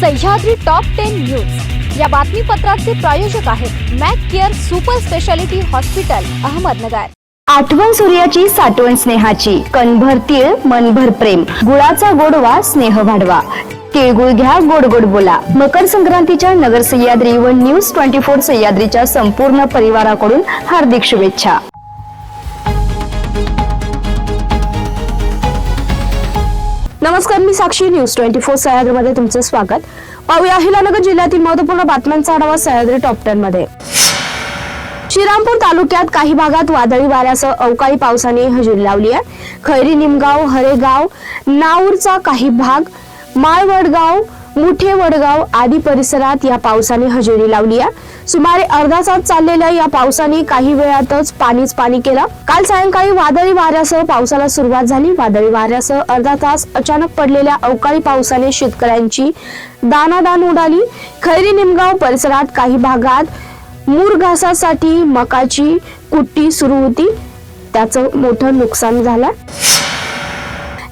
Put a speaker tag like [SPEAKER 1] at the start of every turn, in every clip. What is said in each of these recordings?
[SPEAKER 1] Sahyadri top ten news या बातमीपत्राचे प्रायोजक आहेत Mac care super speciality hospital Ahmednagar.
[SPEAKER 2] आठवण सूर्याची साठवण स्नेहाची. कणभर तीळ मनभर प्रेम. गुळाचा गोडवा स्नेह वाढवा. तिळगुळ घ्या गोड गोड बोला. मकर संक्रांतीच्या नगर सह्याद्री व न्यूज ट्वेंटी फोर सह्याद्रीच्या संपूर्ण परिवाराकडून हार्दिक शुभेच्छा. नमस्कार मी साक्षी न्यूज. ट्वेंटी फोर सह्याद्रीमध्ये तुमचं स्वागत. पाहूया अहिलानगर जिल्ह्यातील महत्त्वपूर्ण बातम्यांचा आढावा सह्याद्री टॉप टेन मध्ये श्रीरामपूर तालुक्यात काही भागात वादळी वाऱ्यासह अवकाळी पावसाने हजेरी लावली आहे. खैरी निमगाव हरेगाव नाऊरचा काही भाग माळवडगाव मुठे वडगाव आदी परिसरात या पावसाने हजेरी लावली आहे. सुमारे अर्धा तास चाललेल्या या पावसाने काही वेळातच पाणीच पाणी केलं. काल सायंकाळी वादळी वाऱ्यासह पावसाला सुरुवात झाली. वादळी वाऱ्यासह अर्धा तास अचानक पडलेल्या अवकाळी पावसाने शेतकऱ्यांची दानादान उडाली. खैरी निमगाव परिसरात काही भागात मूर घासासाठी मकाची कुट्टी सुरू होती. त्याचं मोठं नुकसान झालं.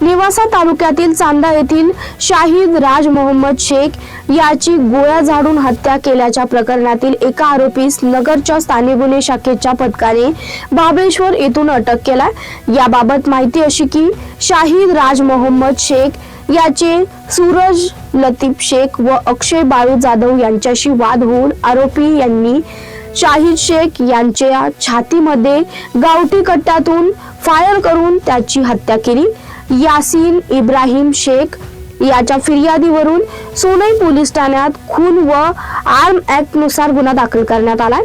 [SPEAKER 2] निवासा तालुक्यातील चांदा येथील शाहिद राज मोहम्मद शेख याची गोळ्या झाडून हत्या केल्याच्या प्रकरणातील एका आरोपीस नगरच्या स्थानिक गुन्हे शाखेच्या पथकाने बाबेश्वर येथून अटक केला याबाबत माहिती अशी की शाहिद राज मोहम्मद शेख याचे सूरज लतीफ शेख व अक्षय बाळू जाधव यांच्याशी वाद होऊन आरोपी यांनी शाहिद शेख यांच्या छातीमध्ये गावठी कट्ट्यातून फायर करून त्याची हत्या केली. यासीन इब्राहिम शेख याच्या फिर्यादीवरून सोनई पोलीस ठाण्यात खून व आर्म ऍक्टनुसार गुन्हा दाखल करण्यात आलाय.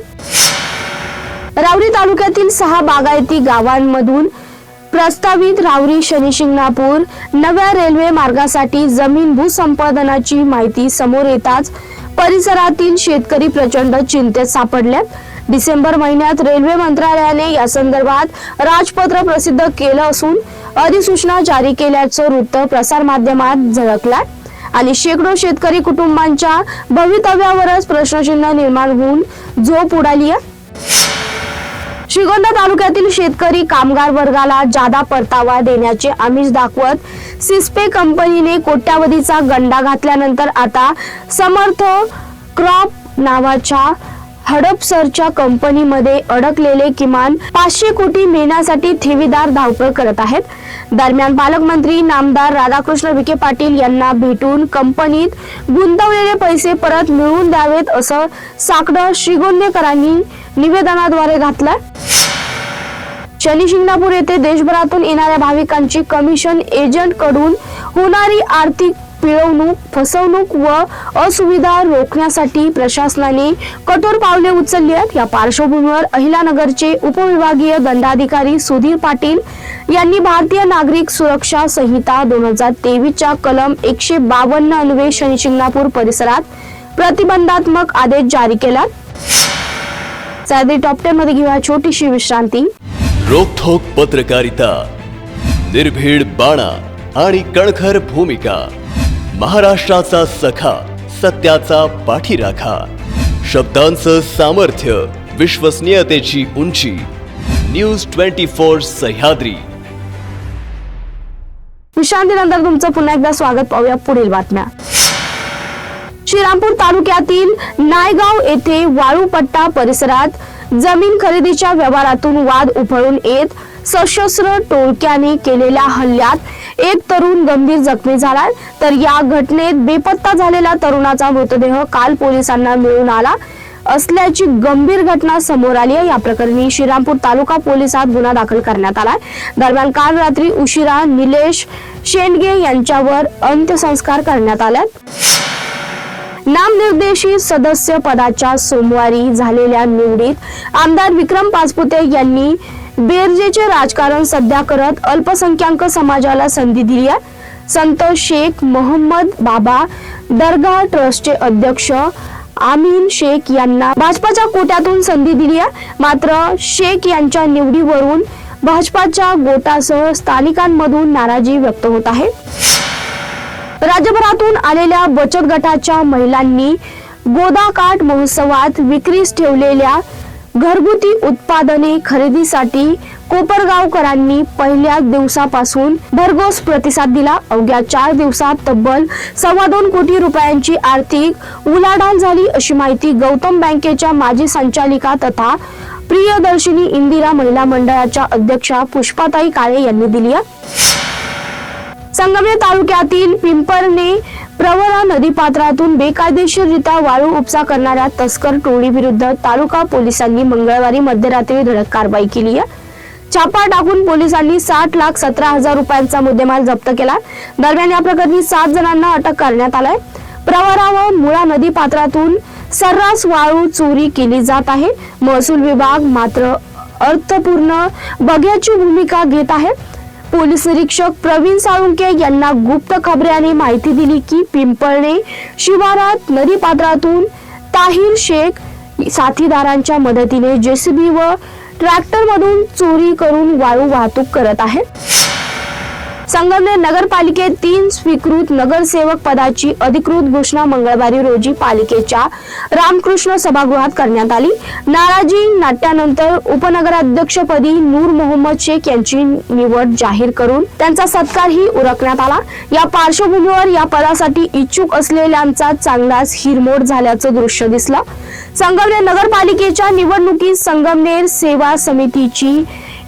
[SPEAKER 2] रावरी तालुक्यातील सहा बागायती गावांमधून प्रस्तावित रावरी शनी शिंगणापूर नव्या रेल्वे मार्गासाठी जमीन भूसंपादनाची माहिती समोर येताच परिसरातील शेतकरी प्रचंड चिंतेत सापडल्यात डिसेंबर महिन्यात रेल्वे मंत्रालयाने या संदर्भात राजपत्र प्रसिद्ध केलं असून अधिसूचना जारी केल्याचं वृत्त प्रसार माध्यमात झळकलाय. आणि शेकडो शेतकरी कुटुंबांच्या भवितव्यावरच प्रश्नचिन्ह निर्माण होऊन झोप उडाली आहे. श्रीगोंदा तालुक्यातील शेतकरी कामगार वर्गाला जादा परतावा देण्याचे आमिष दाखवत सिस्पे कंपनीने कोट्यावधीचा गंडा घातल्यानंतर आता समर्थ क्रॉप नावाच्या हडपसरच्या कंपनीमध्ये अडकलेले किमान पाचशे कोटी मिळण्यासाठी ठेवीदार धावपळ करत आहेत. दरम्यान पालकमंत्री नामदार राधाकृष्ण विखे पाटील यांना भेटून कंपनीत गुंतवलेले पैसे परत मिळवून द्यावेत असं साकडं श्रीगोंदेकरांनी निवेदनाद्वारे घातलं शनी शिंगणापूर येथे देशभरातून येणाऱ्या भाविकांची कमिशन एजंटकडून होणारी आर्थिक पिळवणूक फसवणूक व असुविधा रोखण्यासाठी प्रशासनाने कठोर पावले उचलली आहेत. या पार्श्वभूमीवर अहिलानगरचे उपविभागीय दंडाधिकारी सुधीर पाटील यांनी भारतीय नागरिक सुरक्षा संहिता दोन हजार तेवीसच्या कलम एकशे बावन्न अन्वे शनी शिंगणापूर परिसरात प्रतिबंधात्मक आदेश जारी केला. सह्याद्री टॉप टेन मध्ये घेऊया छोटीशी विश्रांती.
[SPEAKER 3] रोखोक पत्रकारिता निर्भीड बाणा आणि कणखर भूमिका. महाराष्ट्राचा सखा सत्याचा पाठीराखा. शब्दांचं सामर्थ्य विश्वसनीयतेची उंची. News twenty four Sahyadri.
[SPEAKER 2] विश्रांतीनंतर तुमचं पुन्हा एकदा स्वागत पाहूया पुढील बातम्या. श्रीरामपूर तालुक्यातील नायगाव येथे वाळूपट्टा परिसरात जमीन खरेदीच्या व्यवहारातून वाद उफळून येत सशस्त्र टोळक्याने केलेल्या हल्ल्यात एक तरुण गंभीर जखमी झाला तर या घटनेत बेपत्ता झालेला तरुणाचा मृतदेह काल पोलिसांना मिळून आला. असल्याची गंभीर घटना समोर आली आहे. या प्रकरणी श्रीरामपूर तालुका पोलिसात गुन्हा दाखल करण्यात आला दरम्यान काल रात्री उशिरा निलेश शेंडगे यांच्यावर अंत्यसंस्कार करण्यात आले. नामनिर्देशित सदस्य पदाच्या सोमवारी झालेल्या निवडीत आमदार विक्रम पाचपुते यांनी बेरजेचे राजकारण सध्या करत अल्पसंख्याक समाजाला संधी दिली आहे. संत शेख मोहम्मद बाबा दर्गा ट्रस्टचे अध्यक्ष आमीन शेख यांना भाजपाच्या कोट्यातून संधी दिली आहे. मात्र शेख यांच्या निवडीवरून भाजपाच्या गोटासह स्थानिकांमधून नाराजी व्यक्त होत आहे. राज्यभरातून आलेल्या बचत गटाच्या महिलांनी गोदाकाठ महोत्सवात विक्रीस ठेवलेल्या घरगुती उत्पादने खरेदीसाठी कोपरगावकरांनी पहिल्या दिवसापासून भरघोस प्रतिसाद दिला. अवघ्या चार दिवसात तब्बल सव्वा दोन कोटी रुपयांची आर्थिक उलाढाल झाली अशी माहिती गौतम बँकेच्या माजी संचालिका तथा प्रियदर्शिनी इंदिरा महिला मंडळाच्या अध्यक्षा पुष्पाताई काळे यांनी दिली संगमे तालुक्यातील पिंपरने प्रवरा नदीपात्रातून बेकायदेशीररित्या वाळू उपसा करणाऱ्या तस्कर टोळी विरुद्ध तालुका पोलिसांनी मंगळवारी मध्यरात्री धडक कारवाई केली आहे. छापा टाकून पोलिसांनी साठ लाख सतरा हजार रुपयांचा मुद्देमाल जप्त केला. दरम्यान या प्रकरणी सात जणांना अटक करण्यात आलाय. प्रवरा व मुळा नदी पात्रातून सर्रास वाळू चोरी केली जात आहे. महसूल विभाग मात्र अर्थपूर्ण बघ्याची भूमिका घेत आहे. पोलीस निरीक्षक प्रवीण साळुंके यांना गुप्त खबऱ्याने माहिती दिली की पिंपळणे शिवारात नदीपात्रातून ताहिर शेख साथीदारांच्या मदतीने जेसीबी व ट्रॅक्टरमधून चोरी करून वाळू वाहतूक करत आहेत. संगमनेर नगरपालिकेत तीन स्वीकृत नगरसेवक पदाची अधिकृत घोषणा मंगळवारी रोजी पालिकेच्या रामकृष्ण सभागृहात करण्यात आली. नाराजी नाट्यानंतर उपनगराध्यक्षपदी नूर मोहम्मद शेख यांची निवड जाहीर करून त्यांचा सत्कारही उरकण्यात आला. या पार्श्वभूमीवर या पदासाठी इच्छुक असलेल्यांचा चांगलाच हिरमोड झाल्याचं दृश्य दिसलं. संगमनेर नगरपालिकेच्या निवडणुकीत संगमनेर सेवा समितीची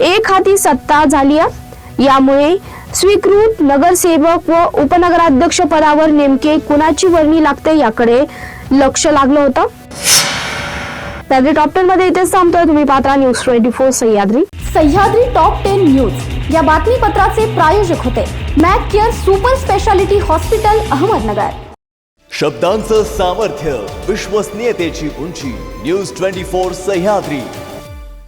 [SPEAKER 2] एक हाती सत्ता झाली आहे. यामुळे स्वीकृत नगरसेवक व उपनगराध्यक्ष पदावर नेमके कुणाची वर्णी लागते याकडे लक्ष लागलं होतं. त्यातली टॉप टेन मध्ये इथेच थांबतोय तुम्ही Patra news twenty four Sahyadri.
[SPEAKER 1] Sahyadri top ten news या बातमीपत्राचे प्रायोजक होते Mac care super speciality hospital Ahmednagar.
[SPEAKER 3] शब्दांचं सामर्थ्य विश्वसनीयतेची उंची न्यूज ट्वेंटी फोर सह्याद्री.